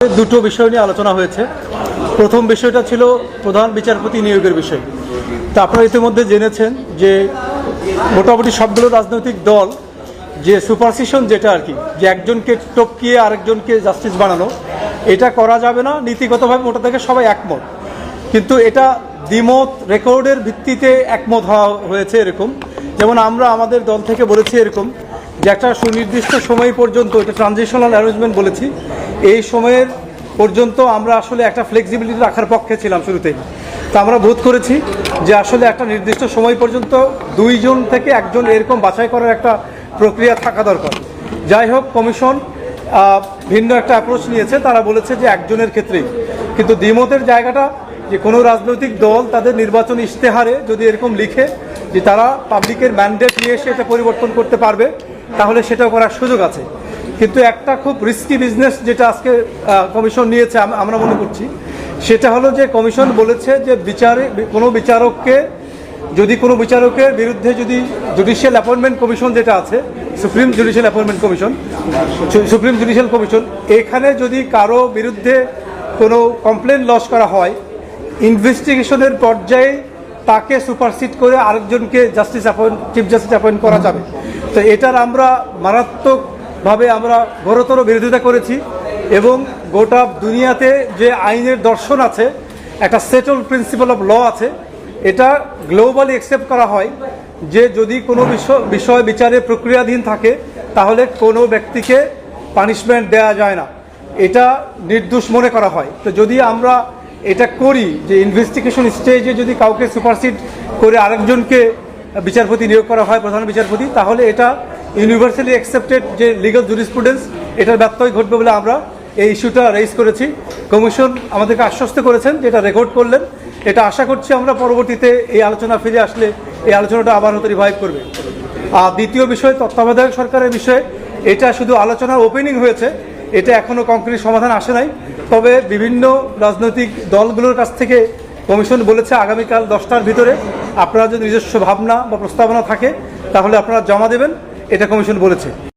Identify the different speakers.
Speaker 1: দুটো বিষয় নিয়ে আলোচনা হয়েছে। প্রথম বিষয়টা ছিল প্রধান বিচারপতি নিয়োগের বিষয়। তা আপনারা ইতিমধ্যে জেনেছেন যে মোটামুটি সবগুলো রাজনৈতিক দল যে সুপারসিশন যেটা আর কি, যে একজনকে টপকিয়ে আরেকজনকে জাস্টিস বানানো, এটা করা যাবে না, নীতিগতভাবে মোটা থেকে সবাই একমত। কিন্তু এটা দ্বিমত রেকর্ডের ভিত্তিতে একমত হওয়া হয়েছে এরকম। যেমন আমরা আমাদের দল থেকে বলেছি এরকম যে একটা সুনির্দিষ্ট সময় পর্যন্ত, এটা ট্রানজিশনাল অ্যারেঞ্জমেন্ট বলেছি, এই সময়ের পর্যন্ত আমরা আসলে একটা ফ্লেক্সিবিলিটি রাখার পক্ষে ছিলাম শুরুতে তো আমরা বোধ করেছি যে আসলে একটা নির্দিষ্ট সময় পর্যন্ত দুইজন থেকে একজন এরকম বাছাই করার একটা প্রক্রিয়া থাকা দরকার। যাই হোক কমিশন ভিন্ন একটা অ্যাপ্রোচ নিয়েছে। তারা বলেছে যে একজনের ক্ষেত্রেই। কিন্তু দ্বিমতের জায়গাটা যে কোনো রাজনৈতিক দল তাদের নির্বাচন ইশতেহারে যদি এরকম লিখে যে তারা পাবলিকের ম্যান্ডেট নিয়ে এসে এটা পরিবর্তন করতে পারবে তাহলে সেটাও করার সুযোগ আছে। কিন্তু একটা খুব রিস্কি বিজনেস যেটা আজকে কমিশন নিয়েছে আমরা মনে করছি, সেটা হলো যে কমিশন বলেছে যে বিচারে, কোনো বিচারককে, যদি কোনো বিচারকের বিরুদ্ধে যদি জুডিশিয়াল অ্যাপয়েন্টমেন্ট কমিশন যেটা আছে supreme judicial appointment commission supreme judicial commission এখানে যদি কারও বিরুদ্ধে কোনো কমপ্লেন লস করা হয় ইনভেস্টিগেশনের পর্যায়ে তাকে সুপারসিড করে আরেকজনকে justice appoint chief justice appoint করা যাবে। তো এটার আমরা মারাত্মকভাবে আমরা ঘোরতর বিরোধিতা করেছি এবং গোটা দুনিয়াতে যে আইনের দর্শন আছে, একটা সেটল প্রিন্সিপাল অফ ল আছে, এটা গ্লোবালি অ্যাকসেপ্ট করা হয় যে যদি কোনো বিষয় বিষয় বিচারে প্রক্রিয়াধীন থাকে, তাহলে কোনো ব্যক্তিকে পানিশমেন্ট দেওয়া যায় না। এটা নির্দোষ মনে করা হয়। তো যদি আমরা এটা করি, যে ইনভেস্টিগেশন স্টেজে যদি কাউকে সুপারসিড করে আরেকজনকে বিচারপতি নিয়োগ করা হয় প্রধান বিচারপতি, তাহলে এটা ইউনিভার্সালি অ্যাকসেপ্টেড যে লিগাল জুরিসপ্রুডেন্স এটার ব্যত্যয় ঘটবে বলে আমরা এই ইস্যুটা রেজ করেছি। কমিশন আমাদেরকে আশ্বস্ত করেছেন যে এটা রেকর্ড করলেন। এটা আশা করছি আমরা পরবর্তীতে এই আলোচনা ফিরে আসলে এই আলোচনাটা আবার হতে রিভাইভ করবে। আর দ্বিতীয় বিষয়, তত্ত্বাবধায়ক সরকারের বিষয়ে, এটা শুধু আলোচনার ওপেনিং হয়েছে, এটা এখনও কংক্রিট সমাধান আসে নাই। তবে বিভিন্ন রাজনৈতিক দলগুলোর কাছ থেকে কমিশন বলেছে আগামীকাল দশটার ভিতরে। আপনারা যদি নিজস্ব ভাবনা বা প্রস্তাবনা থাকে তাহলে আপনারা জমা দেবেন এটা কমিশন বলেছে।